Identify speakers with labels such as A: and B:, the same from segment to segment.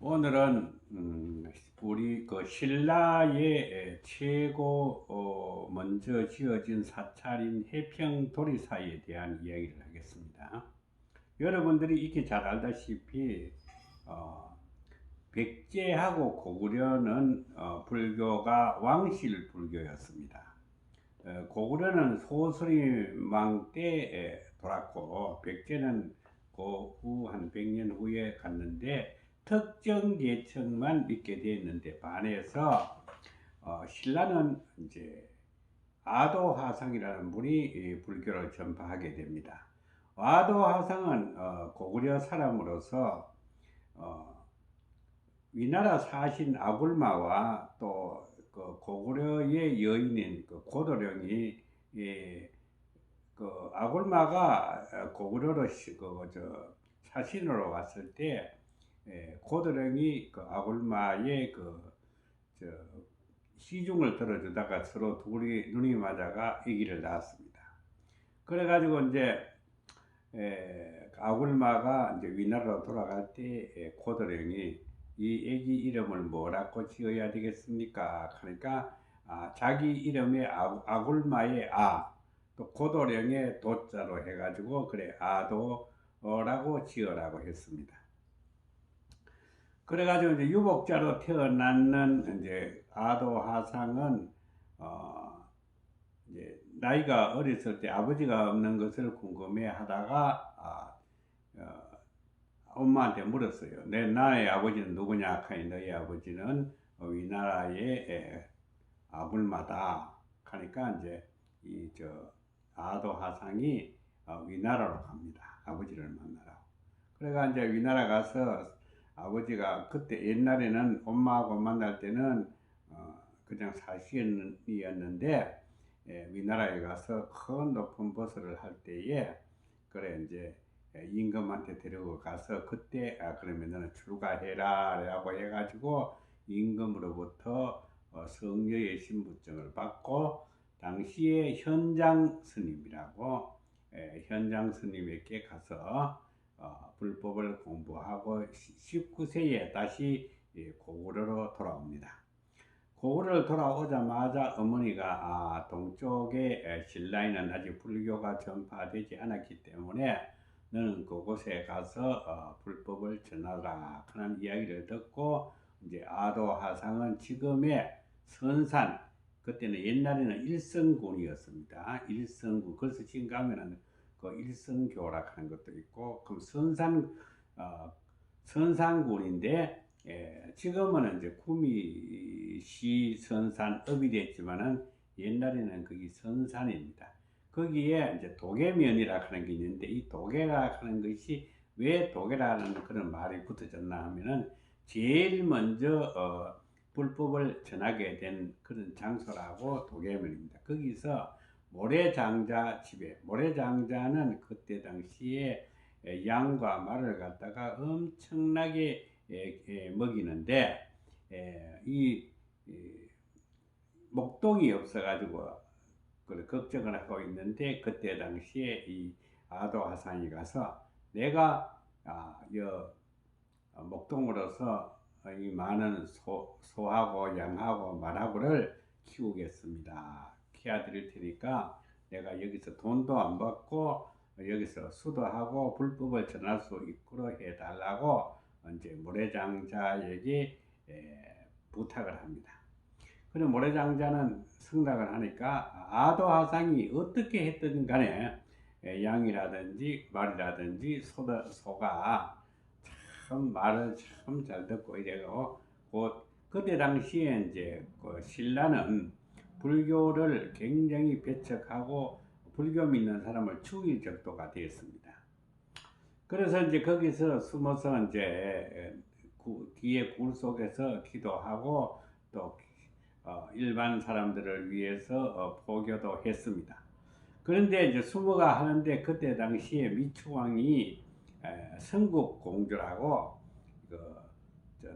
A: 오늘은 음, 우리 그 신라의 최고 어, 먼저 지어진 사찰인 해평 도리사에 대한 이야기를 하겠습니다. 여러분들이 익히 잘 알다시피 어, 백제하고 고구려는 어, 불교가 왕실 불교였습니다. 어, 고구려는 소스리망 때에 돌았고 백제는 그 후 한 100년 후에 갔는데 특정 계층만 믿게 되었는데 반해서 어, 신라는 이제 아도하상이라는 분이 이 불교를 전파하게 됩니다. 아도하상은 어, 고구려 사람으로서 어, 위나라 사신 아굴마와 또 그 고구려의 여인인 그 고도령이 예, 그 아굴마가 고구려로 시- 그, 저, 사신으로 왔을 때 예, 고드령이 그 아굴마의 그, 저, 시중을 들어주다가 서로 둘이 눈이 맞아가 아기를 낳았습니다. 그래가지고 이제, 에, 아굴마가 이제 위나라로 돌아갈 때 에, 고드령이 이 아기 이름을 뭐라고 지어야 되겠습니까? 그러니까 아, 자기 이름에 아, 아굴마의 아, 또 고도령의 도자로 해가지고 그래 아도라고 지어라고 했습니다. 그래가지고 이제 유복자로 태어났는 이제 아도 하상은 어 이제 나이가 어렸을 때 아버지가 없는 것을 궁금해하다가 아, 어, 엄마한테 물었어요. 내 나의 아버지는 누구냐? 하니 너희 아버지는 어, 위나라의 에, 아불마다 하니까 이제 이 저 아도 하상이 어, 위나라로 갑니다. 아버지를 만나러. 그래가 이제 위나라 가서 아버지가 그때 옛날에는 엄마하고 만날 때는 어, 그냥 사시이었는데 예, 위나라에 가서 큰 높은 버스를 할 때에 그래 이제 임금한테 데리고 가서 그때 아 그러면 너는 출가해라 라고 해가지고 임금으로부터 어, 성녀의 신분증을 받고 당시에 현장 스님이라고 예, 현장 스님에게 가서 어, 불법을 공부하고 19세에 다시 예, 고구려로 돌아옵니다. 고구려로 돌아오자마자 어머니가 아, 동쪽의 에, 신라에는 아직 불교가 전파되지 않았기 때문에 너는 그곳에 가서 어, 불법을 전하라 하는 이야기를 듣고 이제 아도 하상은 지금의 선산 그때는 옛날에는 일성군이었습니다. 일성군 그래서 지금 가면은 그 일성교라 하는 것도 있고 그럼 선산 어, 선산군인데 예, 지금은 이제 구미시 선산읍이 됐지만은 옛날에는 거기 선산입니다. 거기에 이제 도계면이라 하는 게 있는데 이 도계라 하는 것이 왜 도계라는 그런 말이 붙어졌나 하면은 제일 먼저 어, 불법을 전하게 된 그런 장소라고 도계면입니다. 거기서 모래장자 집에 모래장자는 그때 당시에 양과 말을 갖다가 엄청나게 먹이는데 에, 이, 이 목동이 없어가지고 걱정을 하고 있는데 그때 당시에 이 아도 하산이 가서 내가 아, 여 목동으로서 이 많은 소, 소하고 양하고 말하고를 키우겠습니다. 키워드릴 테니까 내가 여기서 돈도 안 받고 여기서 수도하고 불법을 전할 수 있도록 해달라고 이제 모래장자에게 에, 부탁을 합니다. 그럼 모래장자는 승낙을 하니까 아도하상이 어떻게 했든 간에 에, 양이라든지 말이라든지 소다, 소가 참 말을 참 잘 듣고 이래고 곧 그때 당시에 이제 그 신라는 불교를 굉장히 배척하고 불교 믿는 사람을 죽일 정도가 되었습니다. 그래서 이제 거기서 숨어서 이제 구, 뒤에 굴 속에서 기도하고 또 어, 일반 사람들을 위해서 어, 포교도 했습니다. 그런데 이제 숨어가 하는데 그때 당시에 미추왕이 에, 성국 공주라고 그, 저,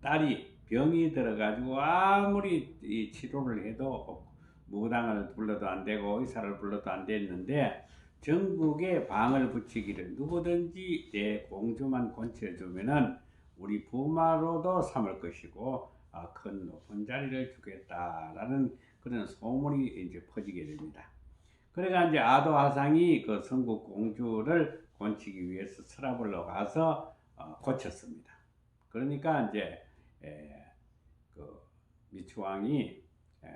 A: 딸이 병이 들어가지고 아무리 이 치료를 해도 무당을 불러도 안 되고 의사를 불러도 안 됐는데 전국에 방을 붙이기를 누구든지 내 공주만 건쳐주면은 우리 부마로도 삼을 것이고 아, 큰 높은 자리를 주겠다라는 그런 소문이 이제 퍼지게 됩니다. 그러니까 이제 아도 화상이 그 성국 공주를 건치기 위해서 서랍을로 가서 어, 고쳤습니다. 그러니까 이제 미추왕이 에,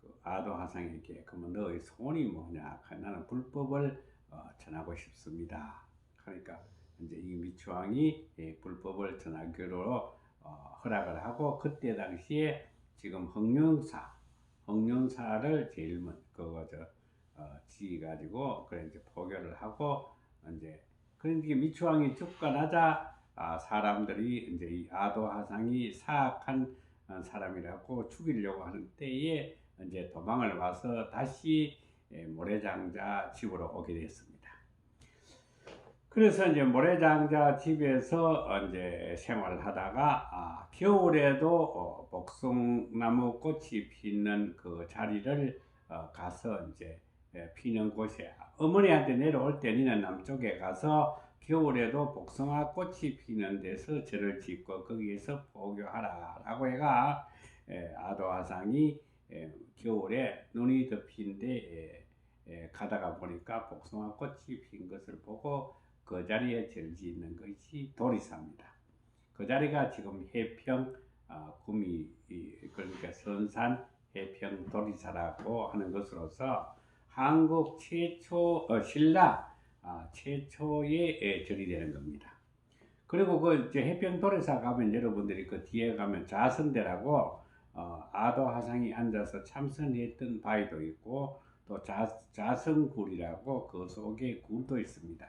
A: 그 아도 화상에게 그러면 너의 소원이 뭐냐? 나는 불법을 어, 전하고 싶습니다. 그러니까 이제 이 미추왕이 예, 불법을 전하기로 어, 허락을 하고 그때 당시에 지금 흥륜사 흥륜사를 제일 먼 그거 저 어, 지어 가지고 그래 이제 포교를 하고 이제 그러니까 미추왕이 죽고 나자 아, 사람들이 이제 이 아도 하상이 사악한 어, 사람이라고 죽이려고 하는 때에 이제 도망을 와서 다시 예, 모래장자 집으로 오게 됐습니다. 그래서 이제 모래장자 집에서 이제 생활을 하다가 아, 겨울에도 어, 복숭나무 꽃이 피는 그 자리를 어, 가서 이제 예, 피는 곳에 어머니한테 내려올 때 니는 남쪽에 가서 겨울에도 복숭아 꽃이 피는 데서 절을 짓고 거기에서 포교하라 라고 해가 예, 아도화상이 예, 겨울에 눈이 덮인데 가다가 보니까 복숭아 꽃이 핀 것을 보고 그 자리에 절지 있는 것이 도리사입니다. 그 자리가 지금 해평 어, 구미 그러니까 선산 해평 도리사라고 하는 것으로서 한국 최초 어, 신라 아, 최초의 절이 되는 겁니다. 그리고 그 이제 해평 도리사 가면 여러분들이 그 뒤에 가면 자선대라고 어, 아도 화상이 앉아서 참선했던 바위도 있고 또 자, 자성굴이라고 그 속에 굴도 있습니다.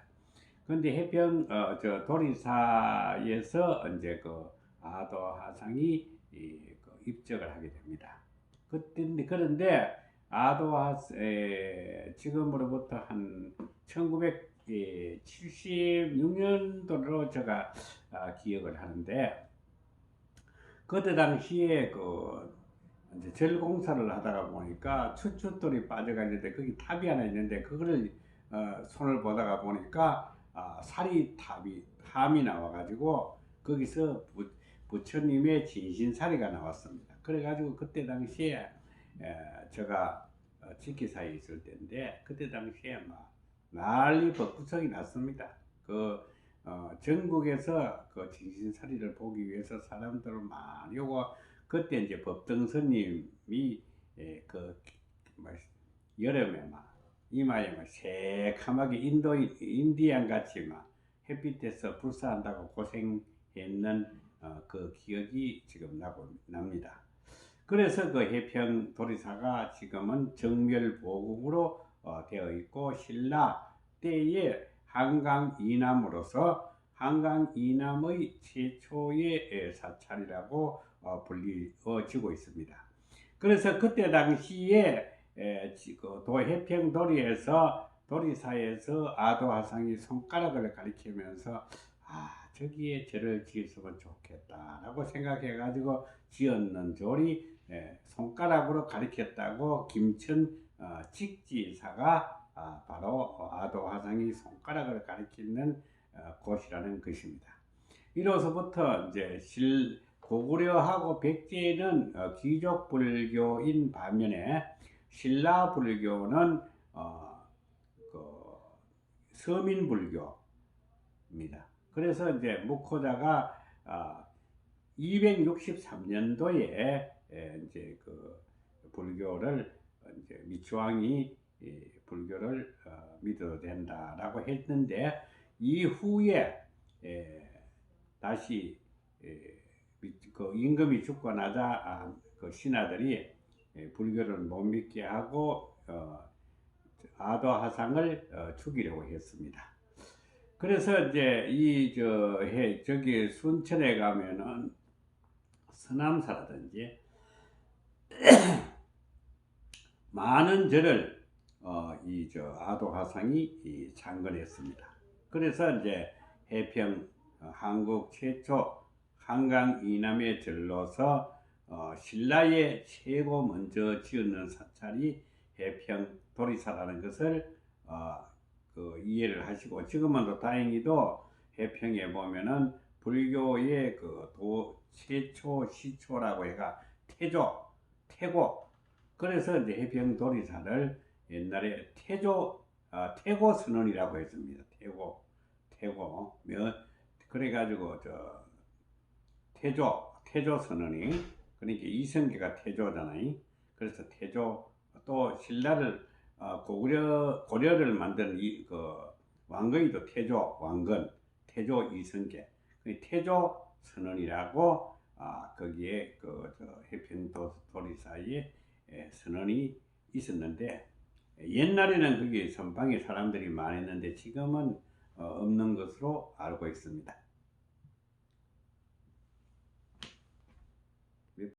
A: 근데 해평 어, 저 도리사에서 이제 그 아도 하상이 이, 그 입적을 하게 됩니다. 그때 그런데 아도하 에, 지금으로부터 한 1976년도로 제가 아, 기억을 하는데 그때 당시에 그 이제 절 공사를 하다가 보니까 추추돌이 빠져가 있는데 거기 탑이 하나 있는데 그거를 어, 손을 보다가 보니까 아, 사리 탑이 탐이 나와가지고 거기서 부, 부처님의 진신사리가 나왔습니다. 그래가지고 그때 당시에 에, 제가 어, 직기사에 있을 때인데 그때 당시에 막 난리 법구성이 났습니다. 그 어, 전국에서 그 진신사리를 보기 위해서 사람들을 많이 오고 그때 이제 법등 스님이 예, 그 뭐, 여름에 막 이마에 막 새카맣게 인도 인디안 같이 막 햇빛에서 불사한다고 고생했는 어, 그 기억이 지금 나고 납니다. 그래서 그 해평 도리사가 지금은 정멸보국으로 어, 되어 있고 신라 때의 한강 이남으로서 한강 이남의 최초의 사찰이라고 어, 불리어지고 있습니다. 그래서 그때 당시에 에, 그 도해평 도리에서 도리사에서 아도화상이 손가락을 가리키면서 아 저기에 절을 지었으면 좋겠다라고 생각해 가지고 지었는 절이 에, 손가락으로 가리켰다고 김천 어, 직지사가 아, 바로 아도 화상이 손가락을 가리키는 어, 곳이라는 것입니다. 이로서부터 이제 실 고구려하고 백제는 어, 귀족 불교인 반면에 신라 불교는 어, 그 서민 불교입니다. 그래서 이제 어, 263년도에 이제 그 불교를 이제 미추왕이 불교를 어, 믿어도 된다라고 했는데 이후에 에, 다시 에, 그 임금이 죽고 나자 아, 그 신하들이 예, 불교를 못 믿게 하고 어, 아도하상을 어, 죽이려고 했습니다. 그래서 이제 이저 저기 순천에 가면은 서남사라든지 많은 절을 어, 이저 아도하상이 창건했습니다. 그래서 이제 해평 어, 한국 최초 한강 이남의 절로서 어, 신라의 최고 먼저 지었는 사찰이 해평 도리사라는 것을 어, 그 이해를 하시고 지금은 또 다행히도 해평에 보면은 불교의 그 도 최초 시초라고 해가 태조 태고 그래서 이제 해평 도리사를 옛날에 태조 아, 태고 선언이라고 했습니다. 태고 태고 며 그래가지고 저 태조 태조 선언이 그러니까 이성계가 태조잖아요. 그래서 태조 또 신라를 어, 고구려 고려를 만든 이 그 왕건이도 태조 왕건 태조 이성계 그 태조 선언이라고 아 거기에 그저 해평도 도리사이에 예, 선언이 있었는데 옛날에는 그게 선방에 사람들이 많았는데 지금은 어, 없는 것으로 알고 있습니다.